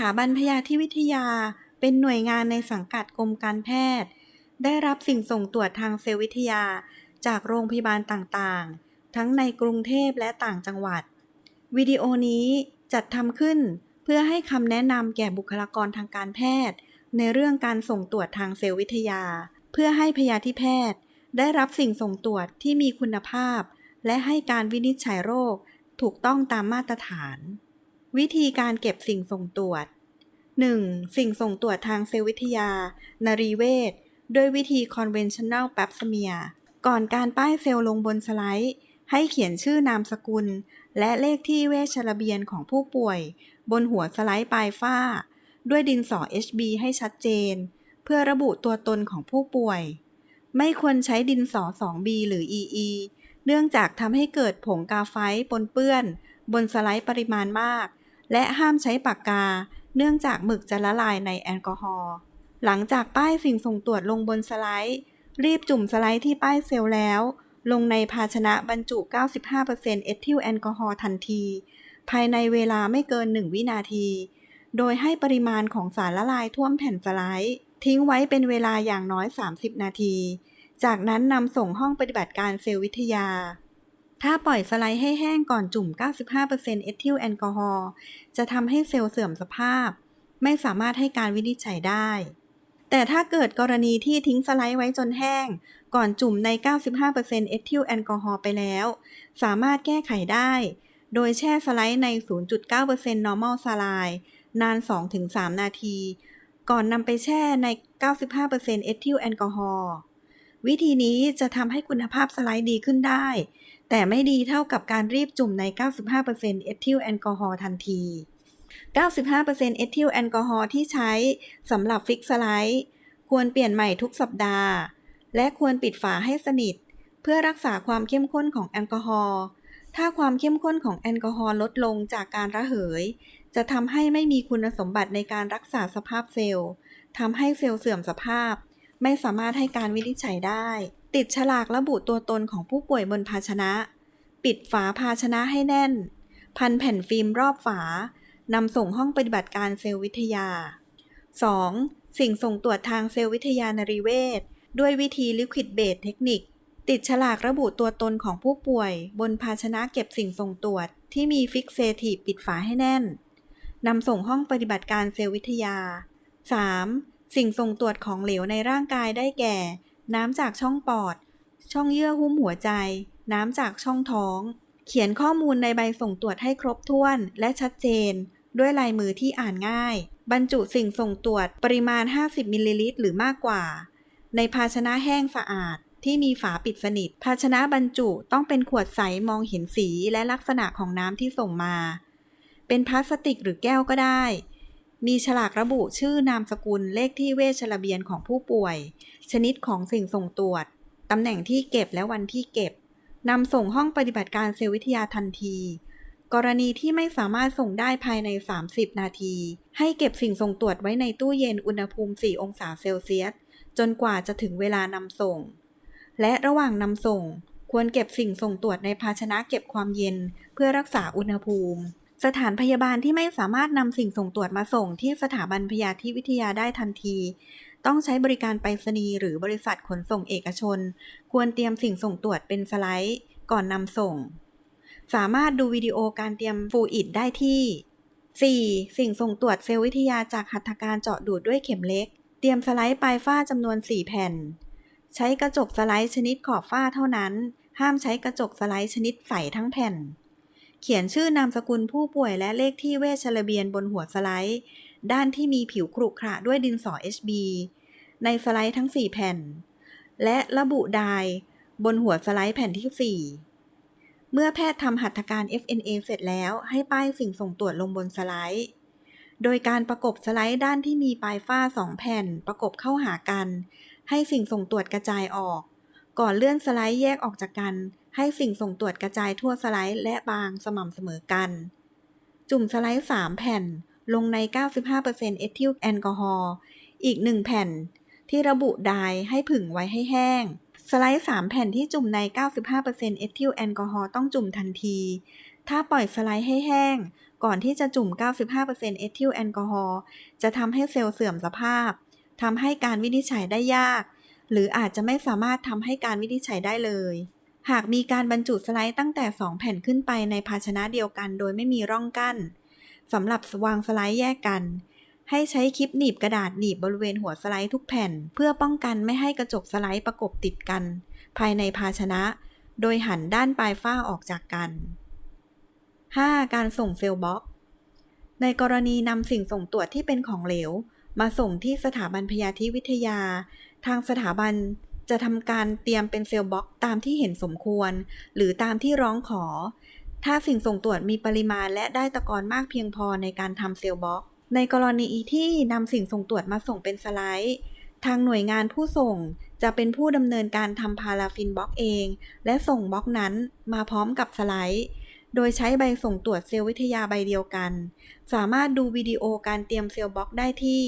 ถาบันพยาธิวิทยา เป็นหน่วยงานในสังกัดกรมการแพทย์ ได้รับสิ่งส่งตรวจทางเซลล์วิทยา จากโรงพยาบาลต่างๆ ทั้งในกรุงเทพและต่างจังหวัด วิดีโอนี้จัดทำขึ้นเพื่อให้คำแนะนำแก่บุคลากรทางการแพทย์ ในเรื่องการส่งตรวจทางเซลล์วิทยา เพื่อให้พยาธิแพทย์ ได้รับสิ่งส่งตรวจที่มีคุณภาพ และให้การวินิจฉัยโรค ถูกต้องตามมาตรฐาน วิธีการเก็บสิ่งส่งตรวจ 1. สิ่งส่งตรวจทางเซลล์วิทยา นารีเวชด้วยวิธี conventional pap smear ก่อนการป้ายเซลล์ลงบนสไลด์ ให้เขียนชื่อนามสกุล และเลขที่เวชระเบียนของผู้ป่วย บนหัวสไลด์ปลายฝ้า ด้วยดินสอ HB ให้ชัดเจน เพื่อระบุตัวตนของผู้ป่วย ไม่ควรใช้ดินสอ 2B หรือ EE เนื่องจากทำให้เกิดผงกาไฟปนเปื้อน บนสไลด์ปริมาณมาก และห้ามใช้ปากกา เนื่องจากหมึกจะละลายในแอลกอฮอล์หลังจากป้ายสิ่งส่งตรวจลงบนสไลด์ รีบจุ่มสไลด์ที่ป้ายเซลล์แล้ว ลงในภาชนะบรรจุ 95%เอทิลแอลกอฮอล์ทันที ภายในเวลาไม่เกิน 1 วินาที โดยให้ปริมาณของสารละลายท่วมแผ่นสไลด์ ทิ้งไว้เป็นเวลาอย่างน้อย 30 นาที จากนั้นนำส่งห้องปฏิบัติการเซลล์วิทยา ถ้าปล่อยสไลด์ให้แห้งก่อนจุ่ม 95%เอทิลแอลกอฮอล์จะทำให้เซลล์เสื่อมสภาพ ไม่สามารถให้การวินิจฉัยได้ แต่ถ้าเกิดกรณีที่ทิ้งสไลด์ไว้จนแห้ง ก่อนจุ่มใน 95%เอทิลแอลกอฮอล์ไปแล้ว สามารถแก้ไขได้ โดยแช่สไลด์ใน 0.9% normal saline นาน 2-3 นาที ก่อนนำไปแช่ใน 95%เอทิลแอลกอฮอล์ วิธีนี้จะทำให้คุณภาพสไลด์ดีขึ้นได้ แต่ไม่ดีเท่ากับการรีบจุ่มใน 95%เอทิลแอลกอฮอล์ทันที 95%เอทิลแอลกอฮอล์ที่ใช้สำหรับฟิกสไลด์ควรเปลี่ยนใหม่ทุกสัปดาห์ และควรปิดฝาให้สนิท เพื่อรักษาความเข้มข้นของแอลกอฮอล์ ถ้าความเข้มข้นของแอลกอฮอล์ลดลงจากการระเหย จะทำให้ไม่มีคุณสมบัติในการรักษาสภาพเซลล์ทำให้เซลล์เสื่อมสภาพ ไม่สามารถให้การวินิจฉัยได้ ติดฉลากระบุตัวตนของผู้ป่วยบนภาชนะ ปิดฝาภาชนะให้แน่น พันแผ่นฟิล์มรอบฝานำส่งห้องปฏิบัติการเซลล์วิทยา 2. สิ่งส่งตรวจทางเซลล์วิทยานรีเวชด้วยวิธี Liquid Base เทคนิค ติดฉลากระบุตัวตนของผู้ป่วย บนภาชนะเก็บสิ่งส่งตรวจ ที่มีฟิกเซทีฟปิดฝาให้แน่นนำส่งห้องปฏิบัติการเซลล์วิทยา 3. สิ่งส่งตรวจของเหลวในร่างกายได้แก่ น้ำจากช่องปอด ช่องเยื่อหุ้มหัวใจ น้ำจากช่องท้อง เขียนข้อมูลในใบส่งตรวจให้ครบถ้วนและชัดเจน ด้วยลายมือที่อ่านง่าย บรรจุสิ่งส่งตรวจปริมาณ 50มิลลิลิตรหรือมากกว่า ในภาชนะแห้งสะอาดที่มีฝาปิดสนิท ภาชนะบรรจุต้องเป็นขวดใสมองเห็นสีและลักษณะของน้ำที่ส่งมา เป็นพลาสติกหรือแก้วก็ได้ มีฉลากระบุชื่อนามสกุลเลขที่เวชระเบียนของผู้ป่วย ชนิดของสิ่งส่งตรวจ ตำแหน่งที่เก็บและวันที่เก็บนำส่งห้องปฏิบัติการเซลล์วิทยาทันที กรณีที่ไม่สามารถส่งได้ภายใน 30 นาที ให้เก็บสิ่งส่งตรวจไว้ในตู้เย็นอุณหภูมิ 4 องศาเซลเซียส จนกว่าจะถึงเวลานำส่ง และระหว่างนำส่ง ควรเก็บสิ่งส่งตรวจในภาชนะเก็บความเย็นเพื่อรักษาอุณหภูมิ สถานพยาบาลที่ไม่สามารถนำสิ่งส่งตรวจมาส่งที่สถาบันพยาธิวิทยาได้ทันที ต้องใช้บริการไปรษณีย์หรือบริษัทขนส่งเอกชน ควรเตรียมสิ่งส่งตรวจเป็นสไลด์ก่อนนำส่ง สามารถดูวิดีโอการเตรียมฟูอิดได้ที่ 4. สิ่งส่งตรวจเซลล์วิทยาจากหัตถการเจาะดูดด้วยเข็มเล็ก เตรียมสไลด์ปลายฝ้าจำนวน 4 แผ่น ใช้กระจกสไลด์ชนิดขอบฝ้าเท่านั้น ห้ามใช้กระจกสไลด์ชนิดใสทั้งแผ่น เขียนชื่อนามสกุลผู้ป่วยและเลขที่เวชระเบียนบนหัวสไลด์ ด้านที่มีผิวขรุขระด้วยดินสอ HB ในสไลด์ทั้ง 4 แผ่น และระบุดร์บนหัวสไลด์แผ่นที่ 4 เมื่อแพทย์ทำหัตถการ FNA เสร็จแล้วให้ป้ายสิ่งส่งตรวจลงบนสไลด์ โดยการประกบสไลด์ด้านที่มีปลายฝ้า 2 แผ่นประกบเข้าหากัน ให้สิ่งส่งตรวจกระจายออก ก่อนเลื่อนสไลด์แยกออกจากกัน ให้สิ่งส่งตรวจกระจายทั่วสไลด์และบางสม่ำเสมอกัน จุ่มสไลด์ 3 แผ่นลงใน 95%เอทิลแอลกอฮอล์อีก 1 แผ่น ที่ระบุดร์ให้ผึ่งไว้ให้แห้ง สไลด์ 3 แผ่นที่จุ่มใน 95%เอทิลแอลกอฮอล์ต้องจุ่มทันที ถ้าปล่อยสไลด์ให้แห้ง ก่อนที่จะจุ่ม 95%เอทิลแอลกอฮอล์จะทำให้เซลล์เสื่อมสภาพทำให้การวินิจฉัยได้ยาก หรืออาจจะไม่สามารถทำให้การวินิจฉัยได้เลย หากมีการบรรจุสไลด์ตั้งแต่ 2 แผ่นขึ้นไปในภาชนะเดียวกันโดยไม่มีร่องกั้นสำหรับวางสไลด์แยกกัน ให้ใช้คลิปหนีบกระดาษหนีบบริเวณหัวสไลด์ทุกแผ่น เพื่อป้องกันไม่ให้กระจกสไลด์ประกบติดกัน ภายในภาชนะ โดยหันด้านปลายฝ้าออกจากกัน 5. การส่งเซลล์บล็อกในกรณีนำสิ่งส่งตรวจที่เป็นของเหลว มาส่งที่สถาบันพยาธิวิทยา ทางสถาบัน จะทำการเตรียมเป็นเซลล์บล็อกตามที่เห็นสมควร หรือตามที่ร้องขอ ถ้าสิ่งส่งตรวจมีปริมาณและได้ตะกอนมากเพียงพอในการทำเซลล์บล็อก ในกรณีที่นำสิ่งส่งตรวจมาส่งเป็นสไลด์ ทางหน่วยงานผู้ส่งจะเป็นผู้ดำเนินการทำพาราฟินบล็อกเอง และส่งบล็อกนั้นมาพร้อมกับสไลด์ โดยใช้ใบส่งตรวจเซลล์วิทยาใบเดียวกัน สามารถดูวิดีโอการเตรียมเซลล์บล็อกได้ที่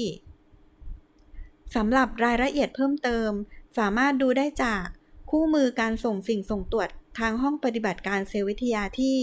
สำหรับรายละเอียดเพิ่มเติม สามารถดูได้จากคู่มือการส่งสิ่งส่งตรวจทางห้องปฏิบัติการเซลล์วิทยาที่